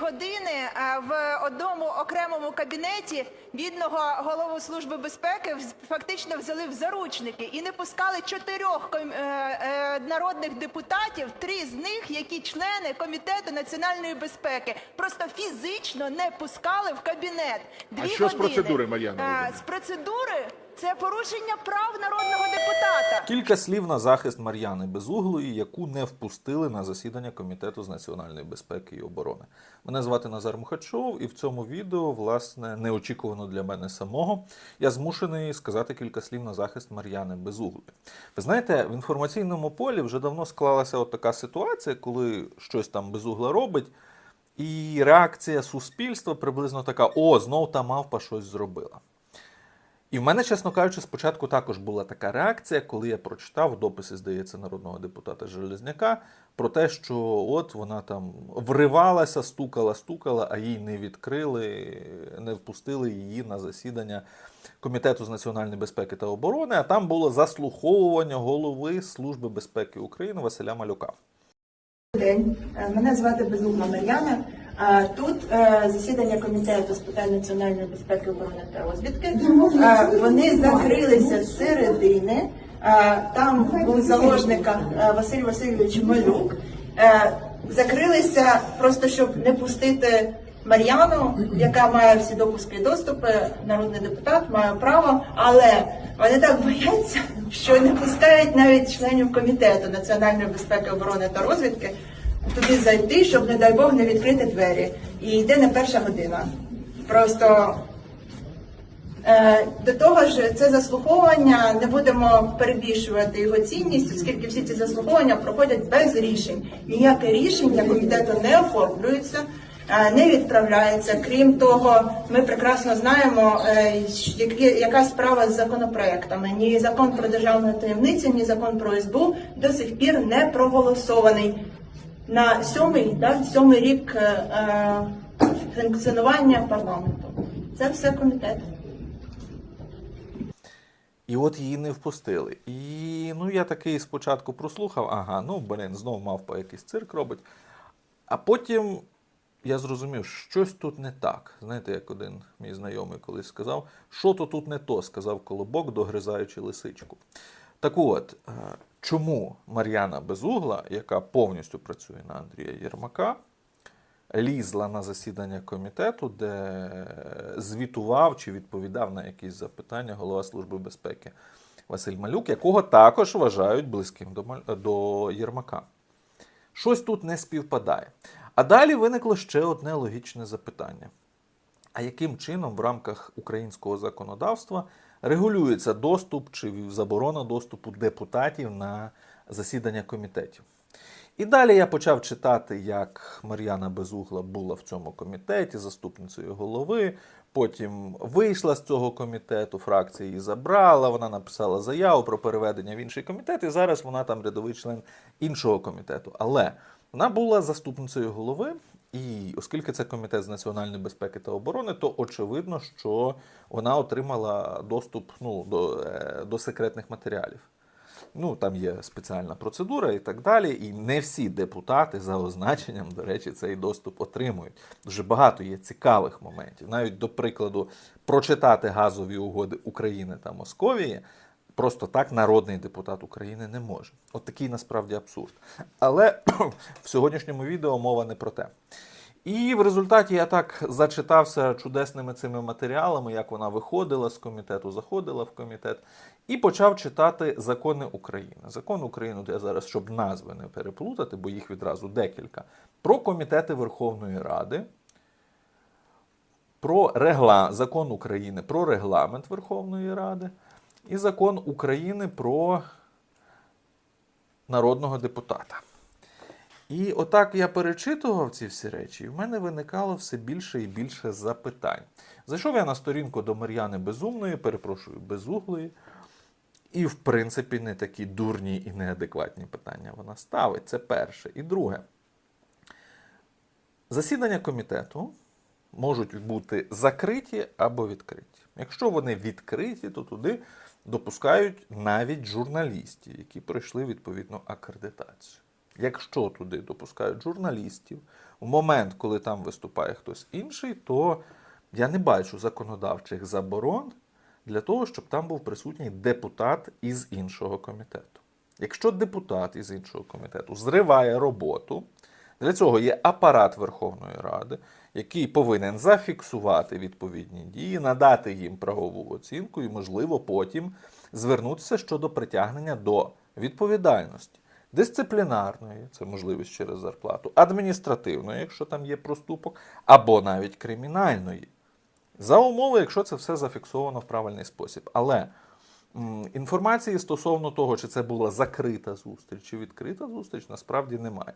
години в одному окремому кабінеті бідного голову Служби безпеки фактично взяли в заручники і не пускали чотирьох е, е, народних депутатів, три з них, які члени Комітету національної безпеки, просто фізично не пускали в кабінет. Дві що з процедури, Мар'яна З процедури це порушення прав народного депутата. Кілька слів на захист Мар'яни Безуглої, яку не впустили на засідання Комітету з національної безпеки і оборони. Мене звати Назар Мухачов, і в цьому відео, власне, неочікувано для мене самого, я змушений сказати кілька слів на захист Мар'яни Безуглої. Ви знаєте, в інформаційному полі вже давно склалася от така ситуація, коли щось там безугла робить. І реакція суспільства приблизно така: о, знов та мавпа щось зробила. І в мене, чесно кажучи, спочатку також була така реакція, коли я прочитав в дописі, здається, народного депутата Железняка про те, що от вона там вривалася, стукала, стукала, а їй не відкрили, не впустили її на засідання Комітету з національної безпеки та оборони. А там було заслуховування голови Служби безпеки України Василя Малюка. день. Е, Мене звати Безумна Мар'яна. Тут е, засідання комітету з питань національної безпеки, оборони та розвідки. Е, Вони закрилися з середини. Е, Там був е, Василь Васильович Малюк. Закрилися просто щоб не пустити Мар'яну, яка має всі допуски і доступи, народний депутат має право, але вони так бояться, що не пускають навіть членів комітету національної безпеки, оборони та розвідки туди зайти, щоб, не дай Бог, не відкрити двері. І йде не перша година. Просто Е, До того ж, це заслуховування не будемо перебільшувати його цінність, оскільки всі ці заслуховування проходять без рішень. Ніяке рішення комітету не оформлюється, е, не відправляється. Крім того, ми прекрасно знаємо, е, яка справа з законопроектами. Ні закон про державну таємницю, ні закон про СБУ до сих пір не проголосований. На сьомий, да, сьомий рік е, е, функціонування парламенту. Це все комітет. І от її не впустили. І ну я такий спочатку прослухав, ага, ну блин, знов мавпа якийсь цирк робить. А потім я зрозумів, щось тут не так. Знаєте, як один мій знайомий колись сказав, що то тут не то, сказав колобок, догризаючи лисичку. Так от, е, чому Мар'яна Безугла, яка повністю працює на Андрія Єрмака, лізла на засідання комітету, де звітував чи відповідав на якісь запитання голова Служби безпеки Василь Малюк, якого також вважають близьким до, Єрмака. Щось тут не співпадає. А далі виникло ще одне логічне запитання. А яким чином в рамках українського законодавства регулюється доступ чи заборона доступу депутатів на засідання комітетів? І далі я почав читати, як Мар'яна Безугла була в цьому комітеті, заступницею голови. Потім вийшла з цього комітету, фракція її забрала, вона написала заяву про переведення в інший комітет, і зараз вона там рядовий член іншого комітету. Але вона була заступницею голови, і оскільки це комітет з національної безпеки та оборони, то очевидно, що вона отримала доступ ну, до, е, до секретних матеріалів. Ну, там є спеціальна процедура і так далі. І не всі депутати за означенням, до речі, цей доступ отримують. Дуже багато є цікавих моментів. Навіть, до прикладу, прочитати газові угоди України та Московії просто так народний депутат України не може. От такий насправді абсурд. Але в сьогоднішньому відео мова не про те. І в результаті я так зачитався чудесними цими матеріалами, як вона виходила з комітету, заходила в комітет, і почав читати закони України. Закон України, я зараз, щоб назви не переплутати, бо їх відразу декілька. Про комітети Верховної Ради, про регла... закон України про регламент Верховної Ради і закон України про народного депутата. І отак я перечитував ці всі речі, і в мене виникало все більше і більше запитань. Зайшов я на сторінку до Мар'яни Безумної, перепрошую, безуглої. І, в принципі, не такі дурні і неадекватні питання вона ставить. Це перше. І друге. Засідання комітету можуть бути закриті або відкриті. Якщо вони відкриті, то туди допускають навіть журналістів, які пройшли відповідну акредитацію. Якщо туди допускають журналістів, в момент, коли там виступає хтось інший, то я не бачу законодавчих заборон для того, щоб там був присутній депутат із іншого комітету. Якщо депутат із іншого комітету зриває роботу, для цього є апарат Верховної Ради, який повинен зафіксувати відповідні дії, надати їм правову оцінку і, можливо, потім звернутися щодо притягнення до відповідальності. Дисциплінарної, це можливість через зарплату, адміністративної, якщо там є проступок, або навіть кримінальної. За умови, якщо це все зафіксовано в правильний спосіб. Але м, інформації стосовно того, чи це була закрита зустріч чи відкрита зустріч, насправді немає.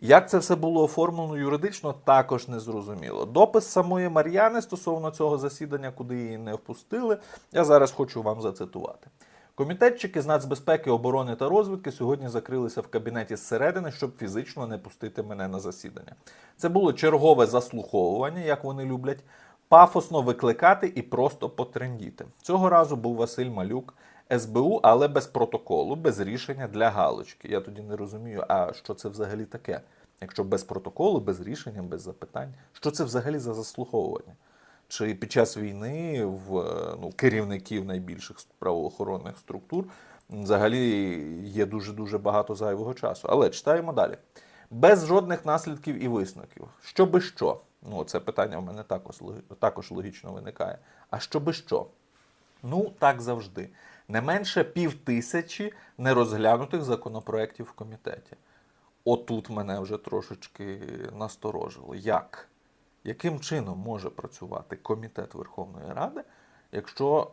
Як це все було оформлено юридично, також не зрозуміло. Допис самої Мар'яни стосовно цього засідання, куди її не впустили, я зараз хочу вам зацитувати. Комітетчики з нацбезпеки, оборони та розвідки сьогодні закрилися в кабінеті зсередини, щоб фізично не пустити мене на засідання. Це було чергове заслуховування, як вони люблять, пафосно викликати і просто потрендіти. Цього разу був Василь Малюк, СБУ, але без протоколу, без рішення для галочки. Я тоді не розумію, а що це взагалі таке? Якщо без протоколу, без рішення, без запитань, що це взагалі за заслуховування? Чи під час війни в е, ну, керівників найбільших правоохоронних структур взагалі є дуже дуже багато зайвого часу. Але читаємо далі. Без жодних наслідків і висновків. Що би що? Ну, це питання в мене також, також логічно виникає. А що би що? Ну, так завжди. Не менше пів тисячі нерозглянутих законопроєктів в комітеті. Отут мене вже трошечки насторожило. Як? Яким чином може працювати комітет Верховної Ради, якщо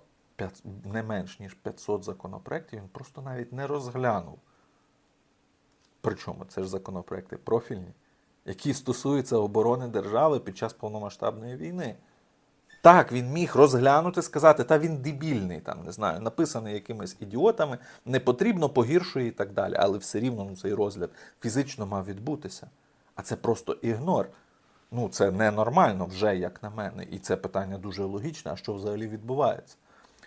не менш ніж 500 законопроєктів він просто навіть не розглянув? Причому це ж законопроекти профільні, які стосуються оборони держави під час повномасштабної війни. Так, він міг розглянути, сказати, та він дебільний, там, не знаю, написаний якимись ідіотами, не потрібно, погіршує і так далі. Але все рівно ну, цей розгляд фізично мав відбутися. А це просто ігнор. Ну, це ненормально вже, як на мене. І це питання дуже логічне, а що взагалі відбувається?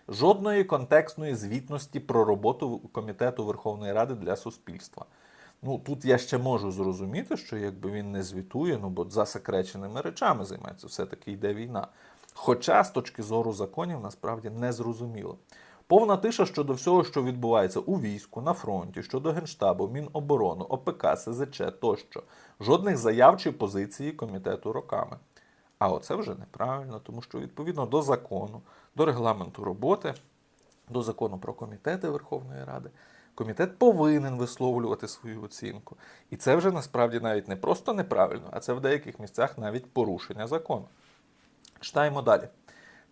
Жодної контекстної звітності про роботу комітету Верховної Ради для суспільства. Ну тут я ще можу зрозуміти, що якби він не звітує, ну бо засекреченими речами займається, все-таки йде війна. Хоча з точки зору законів насправді не зрозуміло. Повна тиша щодо всього, що відбувається у війську, на фронті, щодо Генштабу, Міноборони, ОПК, СЗЧ тощо. Жодних заяв чи позиції комітету роками. А оце вже неправильно, тому що відповідно до закону, до регламенту роботи, до закону про комітети Верховної Ради, комітет повинен висловлювати свою оцінку. І це вже насправді навіть не просто неправильно, а це в деяких місцях навіть порушення закону. Читаємо далі.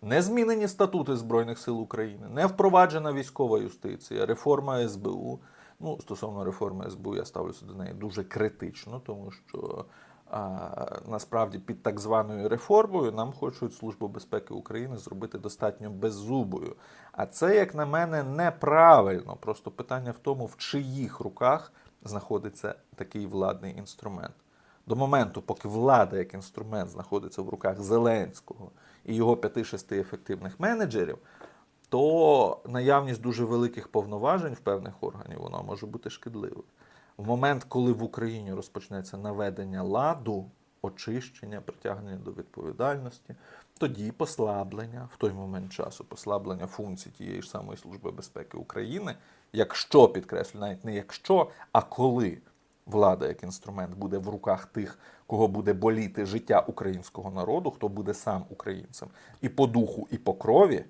Не змінені статути Збройних сил України, не впроваджена військова юстиція, реформа СБУ. Ну, стосовно реформи СБУ, я ставлюся до неї дуже критично, тому що а, насправді під так званою реформою нам хочуть Службу безпеки України зробити достатньо беззубою. А це, як на мене, неправильно. Просто питання в тому, в чиїх руках знаходиться такий владний інструмент. До моменту, поки влада як інструмент знаходиться в руках Зеленського і його 5-6 ефективних менеджерів, то наявність дуже великих повноважень в певних органів вона може бути шкідливою. В момент, коли в Україні розпочнеться наведення ладу, очищення, притягнення до відповідальності, тоді послаблення в той момент часу, послаблення функцій тієї ж самої Служби безпеки України, якщо підкреслю, навіть не якщо, а коли влада як інструмент буде в руках тих, кого буде боліти життя українського народу, хто буде сам українцем, і по духу, і по крові,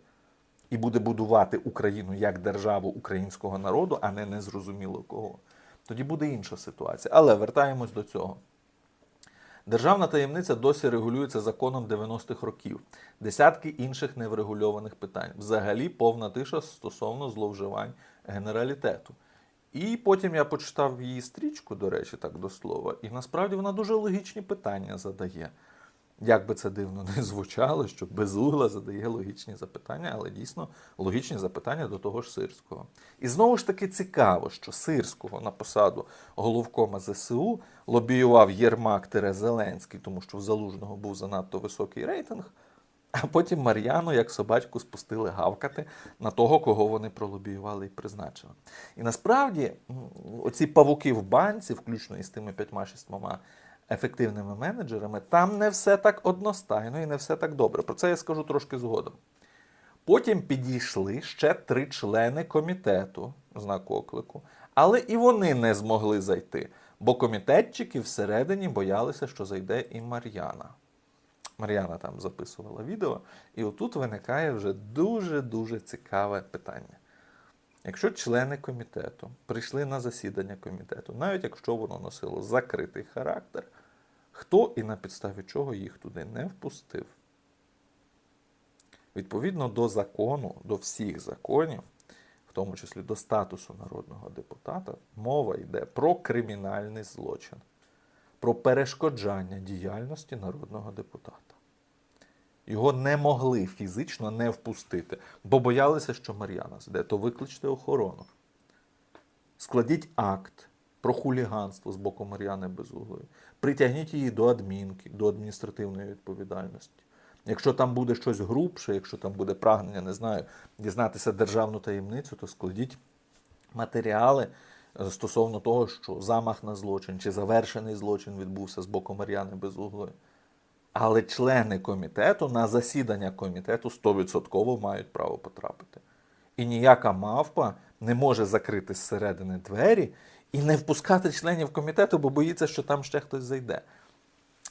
і буде будувати Україну як державу українського народу, а не незрозуміло кого. Тоді буде інша ситуація. Але вертаємось до цього. Державна таємниця досі регулюється законом 90-х років. Десятки інших неврегульованих питань. Взагалі повна тиша стосовно зловживань генералітету. І потім я почитав її стрічку, до речі, так до слова, і насправді вона дуже логічні питання задає. Як би це дивно не звучало, що безугла задає логічні запитання, але дійсно логічні запитання до того ж Сирського. І знову ж таки цікаво, що Сирського на посаду головкома ЗСУ лобіював Єрмак Зеленський, тому що в Залужного був занадто високий рейтинг. А потім Мар'яну, як собачку, спустили гавкати на того, кого вони пролобіювали і призначили. І насправді оці павуки в банці, включно із тими п'ятьма-шістьмома ефективними менеджерами, там не все так одностайно і не все так добре. Про це я скажу трошки згодом. Потім підійшли ще три члени комітету, знак оклику, але і вони не змогли зайти, бо комітетчики всередині боялися, що зайде і Мар'яна. Мар'яна там записувала відео, і отут виникає вже дуже-дуже цікаве питання. Якщо члени комітету прийшли на засідання комітету, навіть якщо воно носило закритий характер, хто і на підставі чого їх туди не впустив? Відповідно до закону, до всіх законів, в тому числі до статусу народного депутата, мова йде про кримінальний злочин, про перешкоджання діяльності народного депутата. Його не могли фізично не впустити, бо боялися, що Мар'яна зайде, то викличте охорону. Складіть акт про хуліганство з боку Мар'яни Безуглої. Притягніть її до адмінки, до адміністративної відповідальності. Якщо там буде щось грубше, якщо там буде прагнення, не знаю, дізнатися державну таємницю, то складіть матеріали е, стосовно того, що замах на злочин чи завершений злочин відбувся з боку Мар'яни Безуглої. Але члени комітету на засідання комітету 100% мають право потрапити. І ніяка мавпа не може закрити зсередини двері і не впускати членів комітету, бо боїться, що там ще хтось зайде.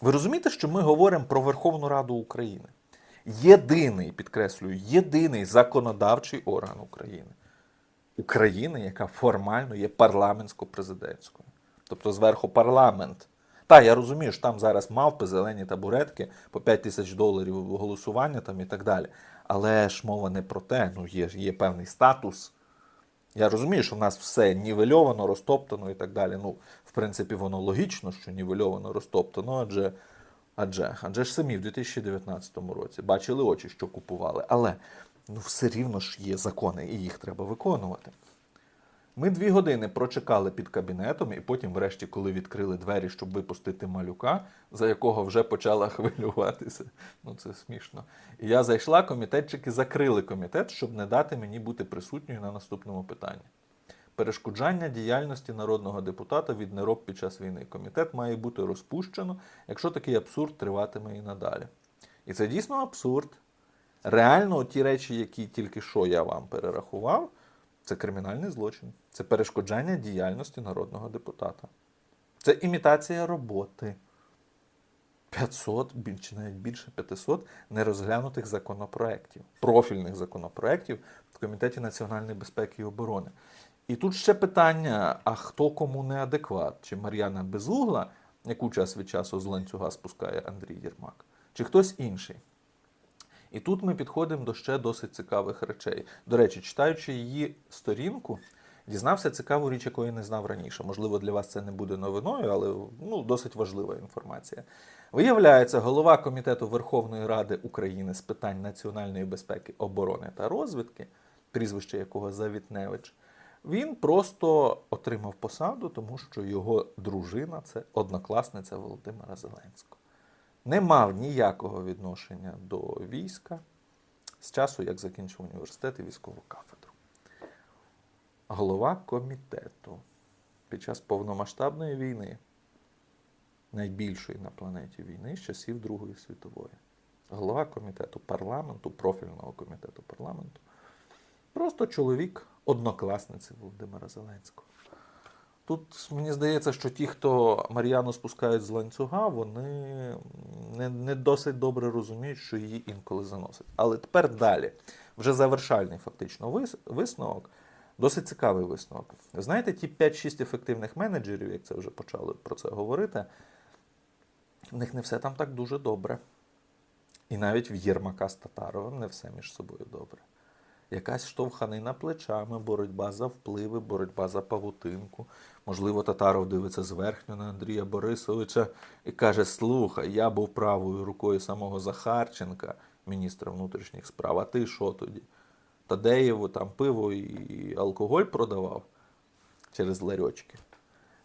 Ви розумієте, що ми говоримо про Верховну Раду України? Єдиний, підкреслюю, єдиний законодавчий орган України. України, яка формально є парламентсько-президентською. Тобто зверху парламент. Та, я розумію, що там зараз мавпи, зелені табуретки по 5 тисяч доларів голосування там і так далі. Але ж мова не про те, ну є, є певний статус. Я розумію, що в нас все нівельовано, розтоптано і так далі. Ну, в принципі, воно логічно, що нівельовано, розтоптано, адже, адже, адже ж самі в 2019 році бачили очі, що купували. Але ну, все рівно ж є закони, і їх треба виконувати. Ми дві години прочекали під кабінетом, і потім, врешті, коли відкрили двері, щоб випустити малюка, за якого вже почала хвилюватися. Ну це смішно. І я зайшла, комітетчики закрили комітет, щоб не дати мені бути присутньою на наступному питанні. Перешкоджання діяльності народного депутата від нероб під час війни. Комітет має бути розпущено, якщо такий абсурд триватиме і надалі. І це дійсно абсурд. Реально, ті речі, які тільки що я вам перерахував, це кримінальний злочин, це перешкоджання діяльності народного депутата. Це імітація роботи. 500, біль- чи навіть більше 500 нерозглянутих законопроєктів, профільних законопроєктів в Комітеті національної безпеки і оборони. І тут ще питання: а хто кому неадекват? Чи Мар'яна Безугла, яку час від часу з ланцюга спускає Андрій Єрмак, чи хтось інший? І тут ми підходимо до ще досить цікавих речей. До речі, читаючи її сторінку, дізнався цікаву річ, якої не знав раніше. Можливо, для вас це не буде новиною, але ну, досить важлива інформація. Виявляється, голова Комітету Верховної Ради України з питань національної безпеки, оборони та розвідки, прізвище якого Завітневич, він просто отримав посаду, тому що його дружина це однокласниця Володимира Зеленського не мав ніякого відношення до війська з часу, як закінчив університет і військову кафедру. Голова комітету під час повномасштабної війни, найбільшої на планеті війни з часів Другої світової. Голова комітету парламенту, профільного комітету парламенту. Просто чоловік однокласниці Володимира Зеленського. Тут мені здається, що ті, хто Мар'яну спускають з ланцюга, вони не, не досить добре розуміють, що її інколи заносить. Але тепер далі. Вже завершальний фактично вис- висновок. Досить цікавий висновок. Знаєте, ті 5-6 ефективних менеджерів, як це вже почали про це говорити, в них не все там так дуже добре. І навіть в Єрмака з Татаровим не все між собою добре. Якась штовханина плечами, боротьба за впливи, боротьба за павутинку. Можливо, Татаров дивиться зверхньо на Андрія Борисовича і каже: Слухай, я був правою рукою самого Захарченка, міністра внутрішніх справ. А ти що тоді? Тадеєву там пиво і алкоголь продавав через ларьочки.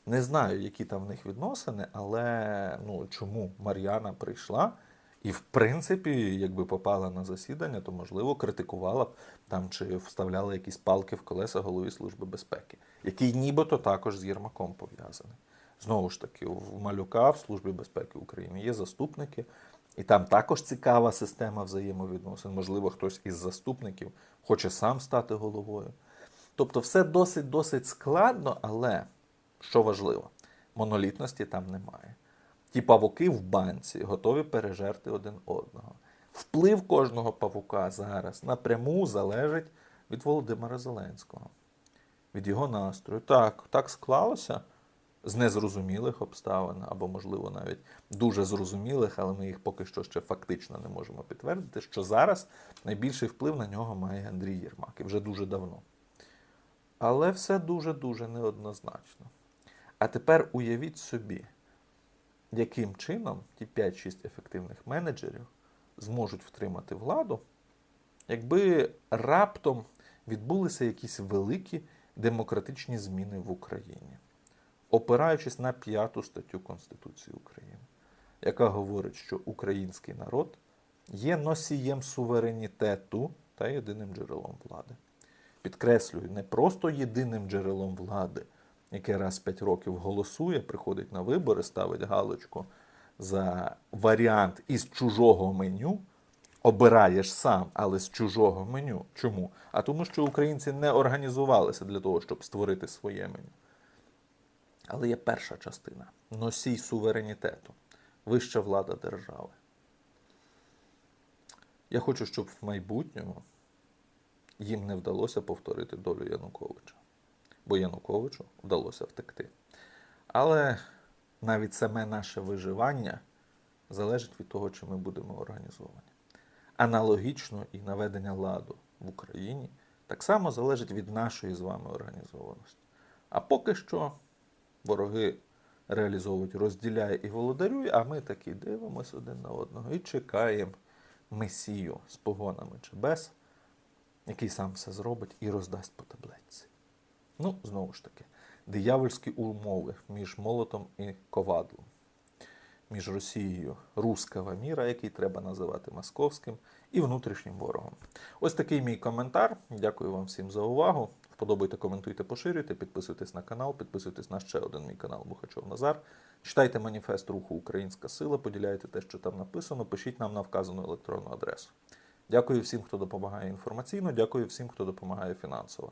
Не знаю, які там в них відносини, але ну, чому Мар'яна прийшла І в принципі, якби попала на засідання, то можливо критикувала б там чи вставляла якісь палки в колеса голові Служби безпеки, який нібито також з Єрмаком пов'язаний. Знову ж таки, в Малюка в Службі безпеки України є заступники, і там також цікава система взаємовідносин. Можливо, хтось із заступників хоче сам стати головою. Тобто, все досить досить складно, але що важливо, монолітності там немає. Ті павуки в банці готові пережерти один одного. Вплив кожного павука зараз напряму залежить від Володимира Зеленського, від його настрою. Так, так склалося з незрозумілих обставин, або, можливо, навіть дуже зрозумілих, але ми їх поки що ще фактично не можемо підтвердити, що зараз найбільший вплив на нього має Андрій Єрмак, і вже дуже давно. Але все дуже-дуже неоднозначно. А тепер уявіть собі, яким чином ті 5-6 ефективних менеджерів зможуть втримати владу, якби раптом відбулися якісь великі демократичні зміни в Україні, опираючись на п'яту статтю Конституції України, яка говорить, що український народ є носієм суверенітету та єдиним джерелом влади. Підкреслюю, не просто єдиним джерелом влади, яке раз в 5 років голосує, приходить на вибори, ставить галочку за варіант із чужого меню, обираєш сам, але з чужого меню. Чому? А тому, що українці не організувалися для того, щоб створити своє меню. Але є перша частина носій суверенітету, вища влада держави. Я хочу, щоб в майбутньому їм не вдалося повторити долю Януковича, бо Януковичу вдалося втекти. Але навіть саме наше виживання залежить від того, чи ми будемо організовані. Аналогічно і наведення ладу в Україні так само залежить від нашої з вами організованості. А поки що вороги реалізовують розділяє і володарює, а ми такі дивимося один на одного і чекаємо месію з погонами чи без, який сам все зробить і роздасть по таблетці. Ну, знову ж таки, диявольські умови між молотом і ковадлом, між Росією рускава міра, який треба називати московським, і внутрішнім ворогом. Ось такий мій коментар. Дякую вам всім за увагу. Вподобайте, коментуйте, поширюйте, підписуйтесь на канал, підписуйтесь на ще один мій канал Бухачов Назар. Читайте маніфест руху Українська Сила, поділяйте те, що там написано, пишіть нам на вказану електронну адресу. Дякую всім, хто допомагає інформаційно, дякую всім, хто допомагає фінансово.